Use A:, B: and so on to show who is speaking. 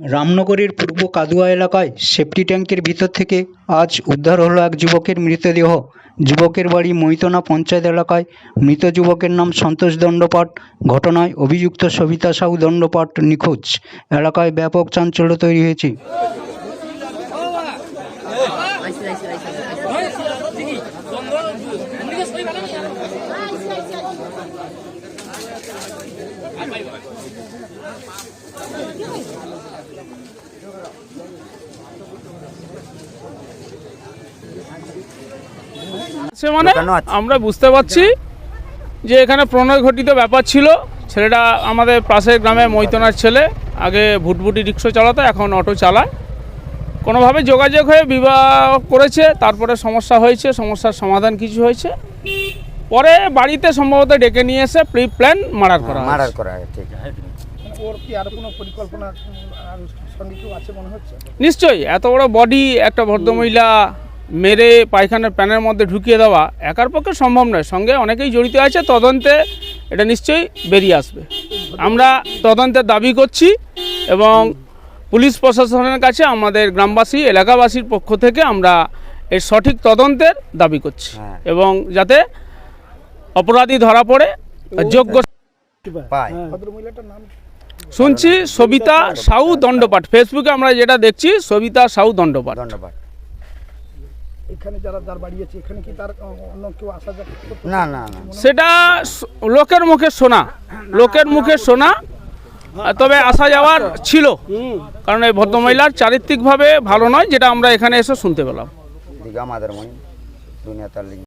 A: রামনগরের পূর্ব কাদুয়া এলাকায় সেফটি ট্যাঙ্কের ভিতর থেকে আজ উদ্ধার হলো এক যুবকের মৃতদেহ। যুবকের বাড়ি মৈতনা পঞ্চায়েত এলাকায়। মৃত যুবকের নাম সন্তোষ দণ্ডপাট ঘটনায় অভিযুক্ত সবিতা সাহু দণ্ডপাট নিখোঁজ। এলাকায় ব্যাপক চাঞ্চল্য তৈরি হয়েছে।
B: সে মানে আমরা বুঝতে পারছি যে এখানে প্রণয় ঘটিত ব্যাপার ছিল। ছেলেটা আমাদের পাশের গ্রামে মৈতনার ছেলে আগে ভুটভুটি রিক্সা চালাতো এখন অটো চালায়। কোনোভাবে যোগাযোগ হয়ে বিবাহ করেছে তারপরে সমস্যা হয়েছে সমস্যার সমাধান কিছু হয়েছে। পরে বাড়িতে সম্ভবত ডেকে নিয়ে এসে প্রি প্ল্যান মার্ডার করা হয়েছে।
C: মার্ডার করা ঠিক।
D: আছে মনে
B: নিশ্চয়ই এত বড় বডি একটা ভদ্রমহিলা মেরে পায়খানার প্যানের মধ্যে ঢুকিয়ে দেওয়া একার পক্ষে সম্ভব নয়। সঙ্গে অনেকেই জড়িত আছে তদন্তে এটা নিশ্চয়ই বেরিয়ে আসবে। আমরা তদন্তের দাবি করছি এবং পুলিশ প্রশাসনের কাছে আমাদের গ্রামবাসী এলাকাবাসীর পক্ষ থেকে আমরা এর সঠিক তদন্তের দাবি করছি
C: হ্যাঁ।
B: এবং যাতে অপরাধী ধরা পড়ে যোগ্য
D: নাম
B: শুনছি সবিতা সাউ দণ্ডপাঠ। ফেসবুকে আমরা যেটা দেখছি সবিতা সাউ দণ্ডপাঠ।
C: ধন্যবাদ
D: এখানে যারা যার বাড়িয়েছে এখানে কি তার অন্য কেউ আসা যাক
C: না না না।
B: সেটা লোকের মুখে শোনা। লোকের মুখে শোনা তবে আসা যাওয়ার ছিল। কারণ এই ভদ্রমহিলার চারিত্রিকভাবে ভালো নয় যেটা আমরা এখানে এসে শুনতে পেলাম।
C: আমাদের মাদার দুনিয়া তার লিঙ্গ।